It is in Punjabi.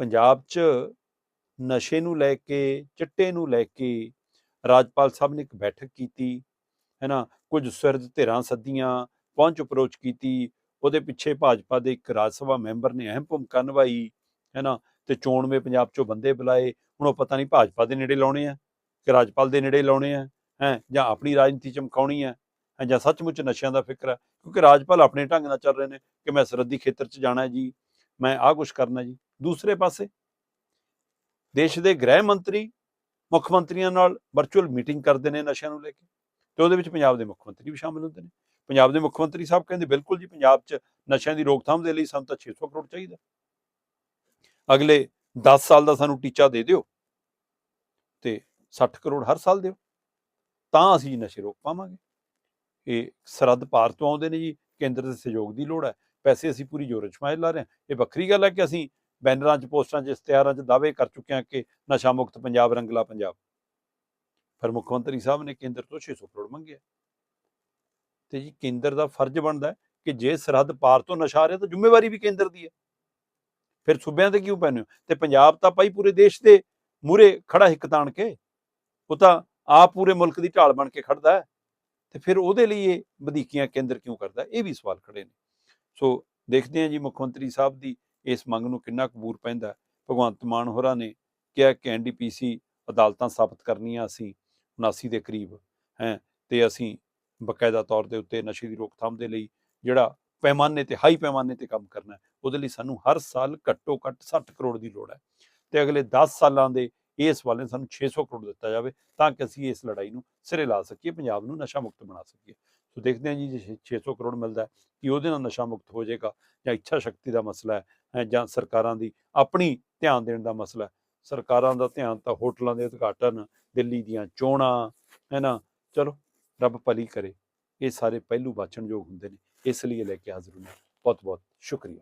ਪੰਜਾਬ 'ਚ ਨਸ਼ੇ ਨੂੰ ਲੈ ਕੇ, ਚਿੱਟੇ ਨੂੰ ਲੈ ਕੇ ਰਾਜਪਾਲ ਸਾਹਿਬ ਨੇ ਇੱਕ ਬੈਠਕ ਕੀਤੀ ਹੈ ਨਾ ਕੁਝ ਸੁਰਦ ਧਿਰਾਂ ਸੱਦੀਆਂ, ਪਹੁੰਚ ਅਪਰੋਚ ਕੀਤੀ, ਉਹਦੇ ਪਿੱਛੇ ਭਾਜਪਾ ਦੇ ਇੱਕ ਰਾਜ ਸਭਾ ਮੈਂਬਰ ਨੇ ਅਹਿਮ ਭੂਮਿਕਾ ਨਿਭਾਈ ਹੈ ਨਾ ਤੇ ਚੋਣਵੇਂ ਪੰਜਾਬ 'ਚੋਂ ਬੰਦੇ ਬੁਲਾਏ, ਹੁਣ ਉਹ ਪਤਾ ਨਹੀਂ ਭਾਜਪਾ ਦੇ ਨੇੜੇ ਲਾਉਣੇ ਆ ਕਿ ਰਾਜਪਾਲ ਦੇ ਨੇੜੇ ਲਾਉਣੇ ਆ, ਹੈ, ਜਾਂ ਆਪਣੀ ਰਾਜਨੀਤੀ ਚਮਕਾਉਣੀ ਹੈ, ਜਾਂ ਸੱਚਮੁੱਚ ਨਸ਼ਿਆਂ ਦਾ ਫਿਕਰ ਹੈ ਕਿਉਂਕਿ ਰਾਜਪਾਲ ਆਪਣੇ ਢੰਗ ਨਾਲ ਚੱਲ ਰਹੇ ਨੇ ਕਿ ਮੈਂ ਸਰਹੱਦੀ ਖੇਤਰ 'ਚ ਜਾਣਾ ਜੀ, ਮੈਂ ਆਹ ਕੁਝ ਕਰਨਾ ਜੀ। ਦੂਸਰੇ ਪਾਸੇ। ਦੇਸ਼ ਦੇ ਗ੍ਰਹਿ ਮੰਤਰੀ, ਮੁੱਖ ਮੰਤਰੀਆਂ ਨਾਲ ਵਰਚੁਅਲ ਮੀਟਿੰਗ ਕਰਦੇ ਨੇ ਨਸ਼ਿਆਂ ਨੂੰ ਲੈ ਕੇ ਤੇ ਉਹਦੇ ਵਿੱਚ ਪੰਜਾਬ ਦੇ ਮੁੱਖ ਮੰਤਰੀ ਵੀ ਸ਼ਾਮਿਲ ਹੁੰਦੇ ਨੇ। ਪੰਜਾਬ ਦੇ ਮੁੱਖ ਮੰਤਰੀ ਸਾਹਿਬ ਕਹਿੰਦੇ, ਬਿਲਕੁਲ ਜੀ, ਪੰਜਾਬ 'ਚ ਨਸ਼ਿਆਂ ਦੀ ਰੋਕਥਾਮ ਦੇ ਲਈ ਸਾਨੂੰ ਤਾਂ 600 ਕਰੋੜ ਚਾਹੀਦਾ। ਅਗਲੇ 10 ਸਾਲ ਦਾ ਸਾਨੂੰ ਟੀਚਾ ਦੇ ਦਿਓ ਤੇ 60 ਕਰੋੜ ਹਰ ਸਾਲ ਦਿਓ। ਤਾਂ ਅਸੀਂ ਨਸ਼ੇ ਰੋਕ ਪਾਵਾਂਗੇ। ਇਹ ਸਰਹੱਦ ਪਾਰ ਤੋਂ ਆਉਂਦੇ ਨੇ ਜੀ, ਕੇਂਦਰ ਦੇ ਸਹਿਯੋਗ ਦੀ ਲੋੜ ਹੈ। ਪੈਸੇ ਅਸੀਂ ਪੂਰੀ ਜੋਰ ਅਜਮਾਇਸ਼ ਲਾ ਰਹੇ ਹਾਂ। ਇਹ ਵੱਖਰੀ ਗੱਲ ਹੈ ਕਿ ਅਸੀਂ ਬੈਨਰਾਂ 'ਚ ਪੋਸਟਰਾਂ 'ਚ, ਇਸ਼ਤਿਹਾਰਾਂ 'ਚ ਦਾਅਵੇ ਕਰ ਚੁੱਕੇ ਹਾਂ ਕਿ ਨਸ਼ਾ ਮੁਕਤ ਪੰਜਾਬ, ਰੰਗਲਾ ਪੰਜਾਬ। ਪਰ ਮੁੱਖ ਮੰਤਰੀ ਸਾਹਿਬ ਨੇ ਕੇਂਦਰ ਤੋਂ 600 ਕਰੋੜ ਮੰਗਿਆ ਤੇ ਜੀ ਕੇਂਦਰ ਦਾ ਫਰਜ਼ ਬਣਦਾ ਕਿ ਜੇ ਸਰਹੱਦ ਪਾਰ ਤੋਂ ਨਸ਼ਾ ਆ ਰਿਹਾ ਤਾਂ ਜ਼ਿੰਮੇਵਾਰੀ ਵੀ ਕੇਂਦਰ ਦੀ ਹੈ। ਫਿਰ ਸੂਬਿਆਂ ਤੇ ਕਿਉਂ ਪੈਣੇ ਤੇ ਪੰਜਾਬ ਤਾਂ ਭਾਈ ਪੂਰੇ ਦੇਸ਼ ਦੇ ਮੂਰੇ ਖੜਾ ਹਿੱਕ ਤਾਣ ਕੇ, ਉਹ ਤਾਂ ਆਪ ਪੂਰੇ ਮੁਲਕ ਦੀ ਢਾਲ ਬਣ ਕੇ ਖੜਦਾ ਹੈ। ਤੇ ਫਿਰ ਉਹਦੇ ਲਈ ਇਹ ਵਧੀਕੀਆਂ ਕੇਂਦਰ ਕਿਉਂ ਕਰਦਾ ਇਹ ਵੀ ਸਵਾਲ ਖੜੇ ਨੇ। ਸੋ ਦੇਖਦੇ ਹਾਂ ਜੀ ਮੁੱਖ ਮੰਤਰੀ ਸਾਹਿਬ ਦੀ ਇਸ ਮੰਗ ਨੂੰ ਕਿੰਨਾ ਕਬੂਰ ਪੈਂਦਾ ਭਗਵੰਤ ਮਾਨ ਹੋਰਾਂ ਨੇ ਕਿਹਾ ਕਿ ਐਨਡੀਪੀਸੀ ਅਦਾਲਤਾਂ ਸਥਾਪਿਤ ਕਰਨੀਆਂ ਅਸੀਂ 79 ਦੇ ਕਰੀਬ, ਹੈ, ਤੇ ਅਸੀਂ ਬਕਾਇਦਾ ਤੌਰ ਦੇ ਉੱਤੇ ਨਸ਼ੇ ਦੀ ਰੋਕਥਾਮ ਦੇ ਲਈ ਜਿਹੜਾ ਪੈਮਾਨੇ ਤੇ, ਹਾਈ ਪੈਮਾਨੇ ਤੇ ਕੰਮ ਕਰਨਾ ਹੈ, ਉਹਦੇ ਲਈ ਸਾਨੂੰ ਹਰ ਸਾਲ ਘੱਟੋ ਘੱਟ 60 ਕਰੋੜ ਦੀ ਲੋੜ ਹੈ। ਤੇ ਅਗਲੇ 10 ਸਾਲਾਂ ਦੇ ਇਸ ਵਾਲੇ ਸਾਨੂੰ 600 ਕਰੋੜ ਦਿੱਤਾ ਜਾਵੇ ਤਾਂ ਕਿ ਅਸੀਂ ਇਸ ਲੜਾਈ ਨੂੰ ਸਿਰੇ ਲਾ ਸਕੀਏ, ਪੰਜਾਬ ਨੂੰ ਨਸ਼ਾ ਮੁਕਤ ਬਣਾ ਸਕੀਏ। ਸੋ ਦੇਖਦੇ ਹਾਂ ਜੀ, ਜੇ ਛੇ- 600 ਕਰੋੜ ਮਿਲਦਾ ਕਿ ਉਹਦੇ ਨਾਲ ਨਸ਼ਾ ਮੁਕਤ ਹੋ ਜਾਏਗਾ ਜਾਂ ਇੱਛਾ ਸ਼ਕਤੀ ਦਾ ਮਸਲਾ ਹੈ ਜਾਂ ਸਰਕਾਰਾਂ ਦੀ ਆਪਣੀ ਧਿਆਨ ਦੇਣ ਦਾ ਮਸਲਾ ਹੈ? ਸਰਕਾਰਾਂ ਦਾ ਧਿਆਨ ਤਾਂ ਹੋਟਲਾਂ ਦੇ ਉਦਘਾਟਨ, ਦਿੱਲੀ ਦੀਆਂ ਚੋਣਾਂ ਹੈ ਨਾ ਚਲੋ, ਰੱਬ ਭਲੀ ਕਰੇ। ਇਹ ਸਾਰੇ ਪਹਿਲੂ ਵਾਚਣਯੋਗ ਹੁੰਦੇ ਨੇ, ਇਸ ਲਈ ਲੈ ਕੇ ਹਾਜ਼ਰ ਹਾਂ। ਬਹੁਤ ਬਹੁਤ ਸ਼ੁਕਰੀਆ।